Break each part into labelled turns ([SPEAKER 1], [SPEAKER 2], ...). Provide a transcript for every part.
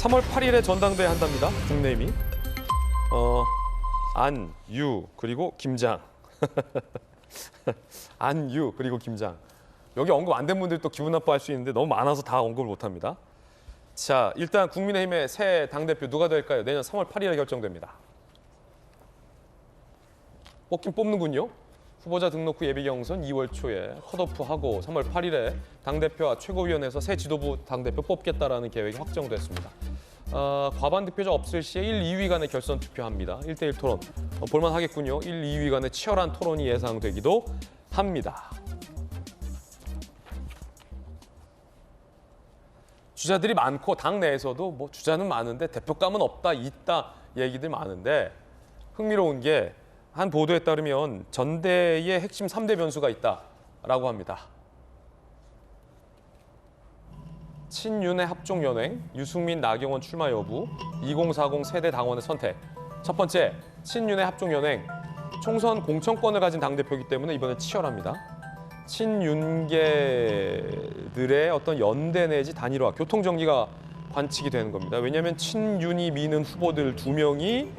[SPEAKER 1] 3월 8일에 전당대회 한답니다. 국내임이. 어, 안, 유, 그리고 김장. 안, 유, 그리고 김장. 여기 언급 안 된 분들이 또 기분 나빠할 수 있는데 너무 많아서 다 언급을 못 합니다. 자, 일단 국민의힘의 새 당대표 누가 될까요? 내년 3월 8일에 결정됩니다. 뽑긴 뽑는군요. 후보자 등록 후 예비 경선 2월 초에 컷오프하고 3월 8일에 당대표와 최고위원회에서 새 지도부 당대표 뽑겠다라는 계획이 확정됐습니다. 어, 과반 득표자 없을 시에 1, 2위 간의 결선 투표합니다. 1대1 토론. 어, 볼만하겠군요. 1, 2위 간의 치열한 토론이 예상되기도 합니다. 주자들이 많고 당 내에서도 뭐 주자는 많은데 대표감은 없다, 있다 얘기들 많은데 흥미로운 게 한 보도에 따르면 전대의 핵심 3대 변수가 있다라고 합니다. 친윤의 합종 연행, 유승민, 나경원 출마 여부, 2040 세대 당원의 선택. 첫 번째, 친윤의 합종 연행. 총선 공천권을 가진 당 대표이기 때문에 이번에 치열합니다. 친윤계들의 어떤 연대 내지 단일화, 교통 정리가 관측이 되는 겁니다. 왜냐하면 친윤이 미는 후보들 두 명이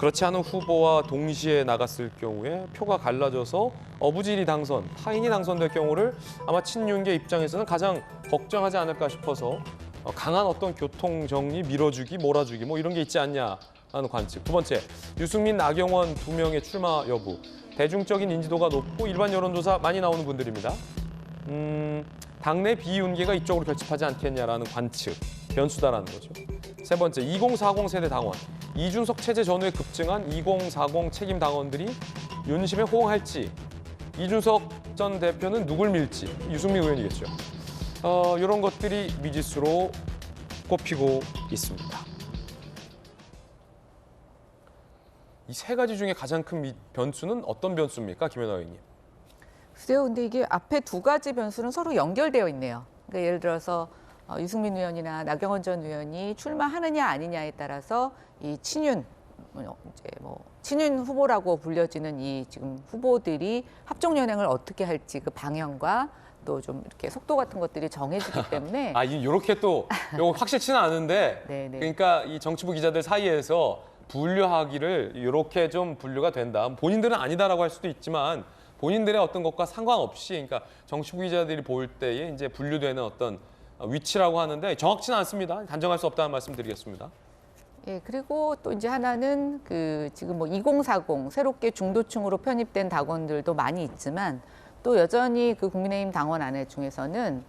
[SPEAKER 1] 그렇지 않은 후보와 동시에 나갔을 경우에 표가 갈라져서 어부질이 당선, 타인이 당선될 경우를 아마 친윤계 입장에서는 가장 걱정하지 않을까 싶어서 어, 강한 어떤 교통 정리, 밀어주기, 몰아주기 뭐 이런 게 있지 않냐라는 관측. 두 번째, 유승민, 나경원 두 명의 출마 여부. 대중적인 인지도가 높고 일반 여론조사 많이 나오는 분들입니다. 음, 당내 비윤계가 이쪽으로 결집하지 않겠냐라는 관측, 변수다라는 거죠. 세 번째, 2040 세대 당원. 이준석 체제 전후에 급증한 2040 책임 당원들이 윤심에 호응할지, 이준석 전 대표는 누굴 밀지, 유승민 의원이겠죠. 어, 이런 것들이 미지수로 꼽히고 있습니다. 이 세 가지 중에 가장 큰 미- 변수는 어떤 변수입니까, 김연아 의원님?
[SPEAKER 2] 글쎄요, 근데 이게 앞에 두 가지 변수는 서로 연결되어 있네요. 그러니까 예를 들어서 어, 유승민 의원이나 나경원 전 의원이 출마하느냐 아니냐에 따라서 이 친윤 어, 이제 뭐 친윤 후보라고 불려지는 이 지금 후보들이 합종 연행을 어떻게 할지 그 방향과 또 좀 이렇게 속도 같은 것들이 정해지기 때문에
[SPEAKER 1] 아, 이 요렇게 또 요거 확실치는 않은데
[SPEAKER 2] 네, 네.
[SPEAKER 1] 그러니까 이 정치부 기자들 사이에서 분류하기를 이렇게 좀 분류가 된다. 본인들은 아니다라고 할 수도 있지만 본인들의 어떤 것과 상관없이 그러니까 정치부 기자들이 볼 때에 이제 분류되는 어떤 위치라고 하는데 정확치는 않습니다. 단정할 수 없다는 말씀드리겠습니다.
[SPEAKER 2] 예, 그리고 또 이제 하나는 그 지금 뭐 2040 새롭게 중도층으로 편입된 당원들도 많이 있지만 또 여전히 그 국민의힘 당원 안에 중에서는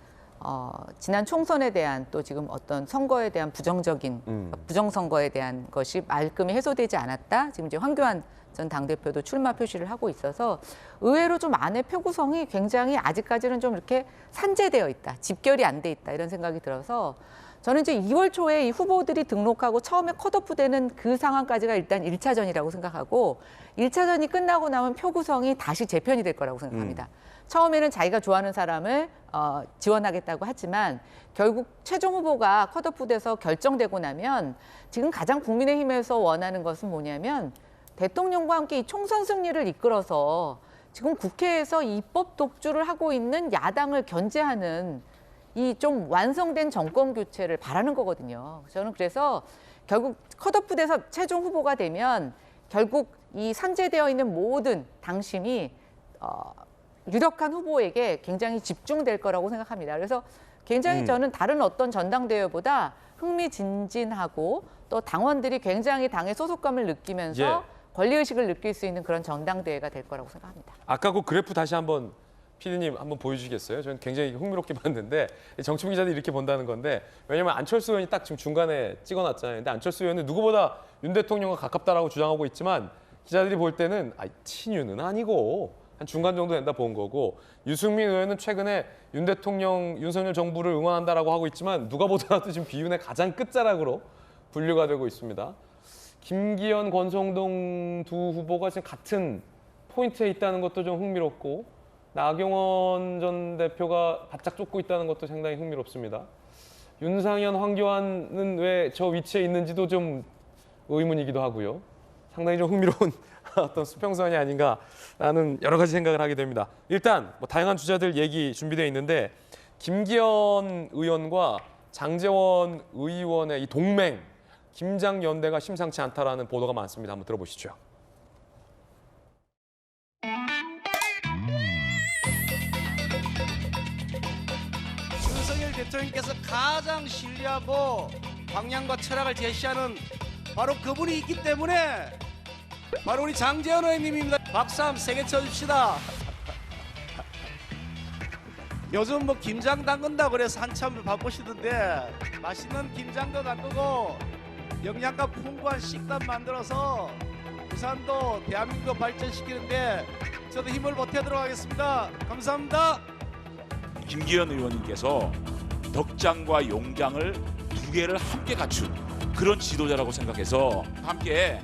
[SPEAKER 2] 어, 지난 총선에 대한 또 지금 어떤 선거에 대한 부정적인
[SPEAKER 1] 음.
[SPEAKER 2] 부정 선거에 대한 것이 말끔히 해소되지 않았다. 지금 이제 황교안 전 당대표도 출마 표시를 하고 있어서 의외로 좀 안에 표 구성이 굉장히 아직까지는 좀 이렇게 산재되어 있다. 집결이 안 돼 있다. 이런 생각이 들어서 저는 이제 2월 초에 이 후보들이 등록하고 처음에 컷오프 되는 그 상황까지가 일단 1차전이라고 생각하고 1차전이 끝나고 나면 표 구성이 다시 재편이 될 거라고 생각합니다. 처음에는 자기가 좋아하는 사람을 어, 지원하겠다고 하지만 결국 최종 후보가 컷오프 돼서 결정되고 나면 지금 가장 국민의힘에서 원하는 것은 뭐냐면 대통령과 함께 이 총선 승리를 이끌어서 지금 국회에서 입법 독주를 하고 있는 야당을 견제하는 이 좀 완성된 정권 교체를 바라는 거거든요. 저는 그래서 결국 컷오프 돼서 최종 후보가 되면 결국 이 산재되어 있는 모든 당심이 어, 유력한 후보에게 굉장히 집중될 거라고 생각합니다. 그래서 굉장히
[SPEAKER 1] 음.
[SPEAKER 2] 저는 다른 어떤 전당대회보다 흥미진진하고 또 당원들이 굉장히 당의 소속감을 느끼면서
[SPEAKER 1] 예.
[SPEAKER 2] 권리의식을 느낄 수 있는 그런 전당대회가 될 거라고 생각합니다.
[SPEAKER 1] 아까 그 그래프 다시 한번 피디님 한번 보여주시겠어요? 저는 굉장히 흥미롭게 봤는데 정치부 기자들이 이렇게 본다는 건데 왜냐면 안철수 의원이 딱 지금 중간에 찍어놨잖아요. 근데 안철수 의원은 누구보다 윤 대통령과 가깝다라고 주장하고 있지만 기자들이 볼 때는 아, 친윤은 아니고 한 중간 정도 된다 본 거고 유승민 의원은 최근에 윤 대통령 윤석열 정부를 응원한다라고 하고 있지만 누가 보더라도 지금 비윤의 가장 끝자락으로 분류가 되고 있습니다. 김기현, 권성동 두 후보가 지금 같은 포인트에 있다는 것도 좀 흥미롭고 나경원 전 대표가 바짝 쫓고 있다는 것도 상당히 흥미롭습니다. 윤상현, 황교안은 왜 저 위치에 있는지도 좀 의문이기도 하고요. 상당히 좀 흥미로운 어떤 수평선이 아닌가라는 여러 가지 생각을 하게 됩니다. 일단 뭐 다양한 주자들 얘기 준비되어 있는데 김기현 의원과 장재원 의원의 이 동맹 김장 연대가 심상치 않다라는 보도가 많습니다. 한번 들어보시죠.
[SPEAKER 3] 대통령께서 가장 신뢰하고 방향과 철학을 제시하는 바로 그분이 있기 때문에 바로 우리 장재현 의원님입니다. 박수 한번 세게 쳐줍시다. 요즘 뭐 김장 담근다 그래서 한참 바쁘시던데 맛있는 김장도 담그고 영양가 풍부한 식단 만들어서 부산도 대한민국 발전시키는데 저도 힘을 보태도록 하겠습니다. 감사합니다.
[SPEAKER 4] 김기현 의원님께서 덕장과 용장을 두 개를 함께 갖춘 그런 지도자라고 생각해서 함께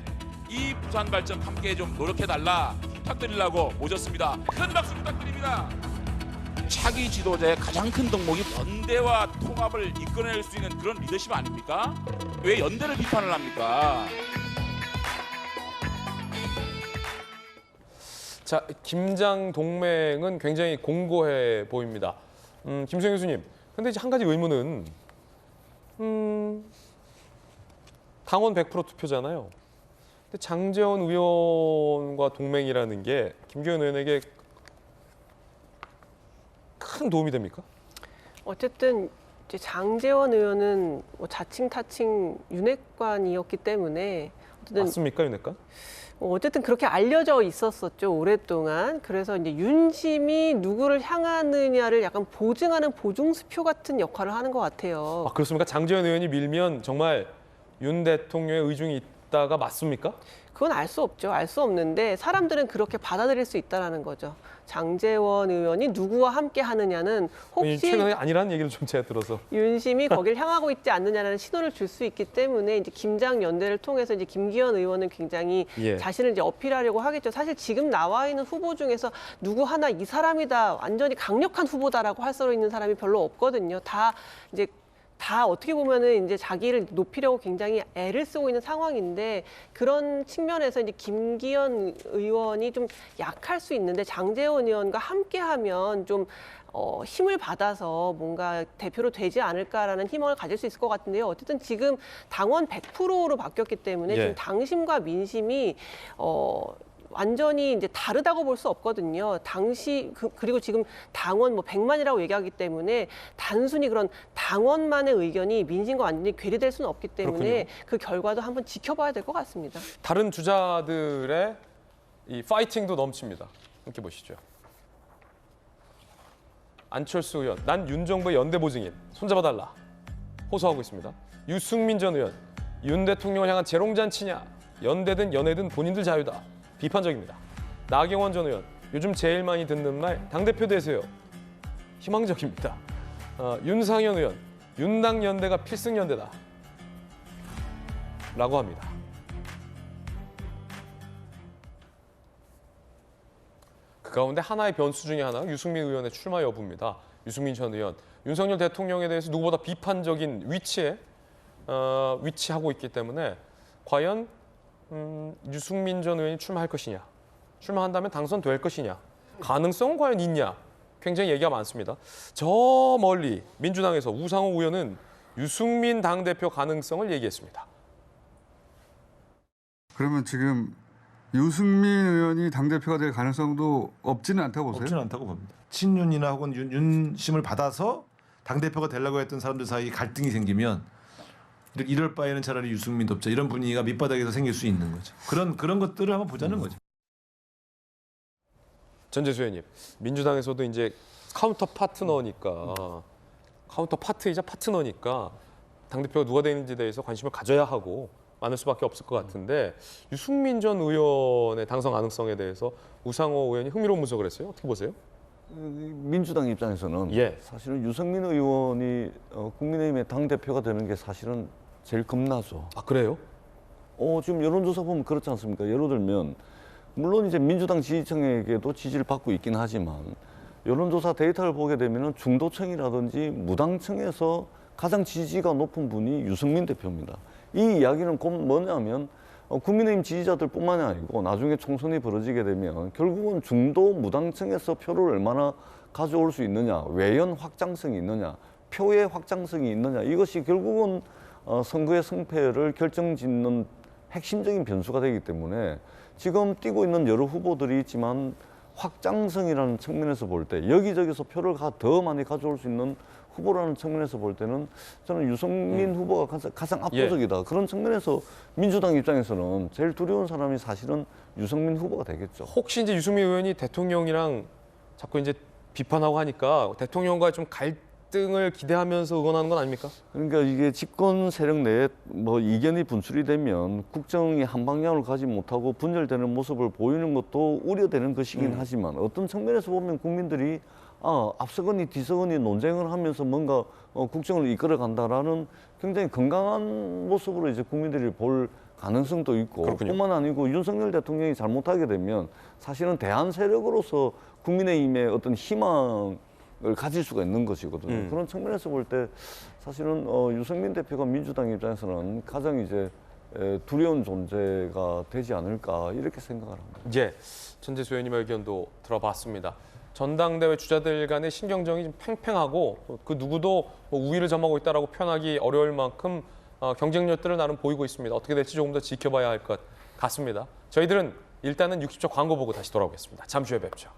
[SPEAKER 4] 이 부산 발전 함께 좀 노력해 달라 부탁드리려고 모셨습니다. 큰 박수 부탁드립니다. 차기 지도자의 가장 큰 덕목이 연대와 통합을 이끌어낼 수 있는 그런 리더십 아닙니까? 왜 연대를 비판을 합니까?
[SPEAKER 1] 자, 김장 동맹은 굉장히 공고해 보입니다. 음, 김성 교수님. 근데 이제 한 가지 의문은 음, 당원 100% 투표잖아요. 근데 장재원 의원과 동맹이라는 게 김기현 의원에게 큰 도움이 됩니까?
[SPEAKER 5] 어쨌든 이제 장재원 의원은 뭐 자칭 타칭 윤핵관이었기 때문에 어쨌든
[SPEAKER 1] 맞습니까, 윤핵관?
[SPEAKER 5] 뭐 어쨌든 그렇게 알려져 있었었죠 오랫동안 그래서 이제 윤심이 누구를 향하느냐를 약간 보증하는 보증수표 같은 역할을 하는 것 같아요.
[SPEAKER 1] 아, 그렇습니까? 장재원 의원이 밀면 정말 윤 대통령의 의중이 있다가 맞습니까?
[SPEAKER 5] 그건 알 수 없죠. 알 수 없는데 사람들은 그렇게 받아들일 수 있다라는 거죠. 장재원 의원이 누구와 함께 하느냐는 혹시
[SPEAKER 1] 최근에 아니라는 얘기를 좀 제가 들어서
[SPEAKER 5] 윤심이 거길 향하고 있지 않느냐라는 신호를 줄 수 있기 때문에 이제 김장 연대를 통해서 이제 김기현 의원은 굉장히
[SPEAKER 1] 예.
[SPEAKER 5] 자신을 이제 어필하려고 하겠죠. 사실 지금 나와 있는 후보 중에서 누구 하나 이 사람이다 완전히 강력한 후보다라고 할 수 있는 사람이 별로 없거든요. 다 이제 다 어떻게 보면은 이제 자기를 높이려고 굉장히 애를 쓰고 있는 상황인데 그런 측면에서 이제 김기현 의원이 좀 약할 수 있는데 장재원 의원과 함께하면 좀 어, 힘을 받아서 뭔가 대표로 되지 않을까라는 희망을 가질 수 있을 것 같은데요. 어쨌든 지금 당원 100%로 바뀌었기 때문에
[SPEAKER 1] 예.
[SPEAKER 5] 지금 당심과 민심이 어, 완전히 이제 다르다고 볼 수 없거든요. 당시 그, 그리고 지금 당원 뭐 100만이라고 얘기하기 때문에 단순히 그런 당원만의 의견이 민심과 완전히 괴리될 수는 없기 때문에
[SPEAKER 1] 그렇군요.
[SPEAKER 5] 그 결과도 한번 지켜봐야 될 것 같습니다.
[SPEAKER 1] 다른 주자들의 이 파이팅도 넘칩니다. 함께 보시죠. 안철수 의원, 난 윤정부의 연대 보증인, 손잡아달라 호소하고 있습니다. 유승민 전 의원, 윤 대통령을 향한 재롱잔치냐, 연대든 연애든 본인들 자유다, 비판적입니다. 나경원 전 의원, 요즘 제일 많이 듣는 말 당대표 되세요, 희망적입니다. 어, 윤상현 의원, 윤당 연대가 필승 연대다, 라고 합니다. 그 가운데 하나의 변수 중에 하나 유승민 의원의 출마 여부입니다. 유승민 전 의원 윤석열 대통령에 대해서 누구보다 비판적인 위치에 어, 위치하고 있기 때문에 과연 음, 유승민 전 의원이 출마할 것이냐, 출마한다면 당선될 것이냐, 가능성은 과연 있냐, 굉장히 얘기가 많습니다. 저 멀리 민주당에서 우상호 의원은 유승민 당 대표 가능성을 얘기했습니다.
[SPEAKER 6] 그러면 지금 유승민 의원이 당대표가 될 가능성도 없지는 않다고 보세요?
[SPEAKER 7] 없지는 않다고 봅니다. 친윤이나 혹은 윤, 윤심을 받아서 당 대표가 되려고 했던 사람들 사이에 갈등이 생기면 이렇게 이럴 바에는 차라리 유승민 돕자 이런 분위기가 밑바닥에서 생길 수 있는 거죠. 그런 그런 것들을 한번 보자는 거죠.
[SPEAKER 1] 전재수 의원님, 민주당에서도 이제 카운터 파트너니까 카운터 파트이자 파트너니까 당 대표가 누가 되는지에 대해서 관심을 가져야 하고 많을 수밖에 없을 것 같은데 유승민 전 의원의 당선 가능성에 대해서 우상호 의원이 흥미로운 분석을 했어요. 어떻게 보세요?
[SPEAKER 8] 민주당 입장에서는
[SPEAKER 1] 예.
[SPEAKER 8] 사실은 유승민 의원이 어, 국민의힘의 당 대표가 되는 게 사실은 제일 겁나죠.
[SPEAKER 1] 아 그래요?
[SPEAKER 8] 어, 지금 여론조사 보면 그렇지 않습니까? 예를 들면 물론 이제 민주당 지지층에게도 지지를 받고 있긴 하지만 여론조사 데이터를 보게 되면은 중도층이라든지 무당층에서 가장 지지가 높은 분이 유승민 대표입니다. 이 이야기는 곧 뭐냐면 어, 국민의힘 지지자들뿐만이 아니고 나중에 총선이 벌어지게 되면 결국은 중도 무당층에서 표를 얼마나 가져올 수 있느냐, 외연 확장성이 있느냐, 표의 확장성이 있느냐 이것이 결국은 어, 선거의 승패를 결정짓는 핵심적인 변수가 되기 때문에 지금 뛰고 있는 여러 후보들이 있지만 확장성이라는 측면에서 볼 때 여기저기서 표를 가, 더 많이 가져올 수 있는 후보라는 측면에서 볼 때는 저는 유승민 후보가 가장, 가장 압도적이다. 그런 측면에서 민주당 입장에서는 제일 두려운 사람이 사실은 유승민 후보가 되겠죠.
[SPEAKER 1] 혹시 이제 유승민 의원이 대통령이랑 자꾸 이제 비판하고 하니까 대통령과 좀 갈 등을 기대하면서 응원하는 건 아닙니까?
[SPEAKER 8] 그러니까 이게 집권 세력 내에 뭐 이견이 분출이 되면 국정이 한 방향을 가지 못하고 분열되는 모습을 보이는 것도 우려되는 것이긴 하지만 어떤 측면에서 보면 국민들이 아, 앞서거니 뒤서거니 논쟁을 하면서 뭔가 어, 국정을 이끌어 간다라는 굉장히 건강한 모습으로 이제 국민들이 볼 가능성도 있고
[SPEAKER 1] 그렇군요.
[SPEAKER 8] 뿐만 아니고 윤석열 대통령이 잘못하게 되면 사실은 대한 세력으로서 국민의힘의 어떤 희망 을 가질 수가 있는 것이거든요.
[SPEAKER 1] 음.
[SPEAKER 8] 그런 측면에서 볼 때 사실은 어, 유승민 대표가 민주당 입장에서는 가장 이제 에, 두려운 존재가 되지 않을까 이렇게 생각을 합니다.
[SPEAKER 1] 예, 전재수 의원님의 의견도 들어봤습니다. 전당대회 주자들 간의 신경전이 좀 팽팽하고 그 누구도 뭐 우위를 점하고 있다라고 표현하기 어려울 만큼 어, 경쟁력들을 나름 보이고 있습니다. 어떻게 될지 조금 더 지켜봐야 할 것 같습니다. 저희들은 일단은 60초 광고 보고 다시 돌아오겠습니다. 잠시 후에 뵙죠.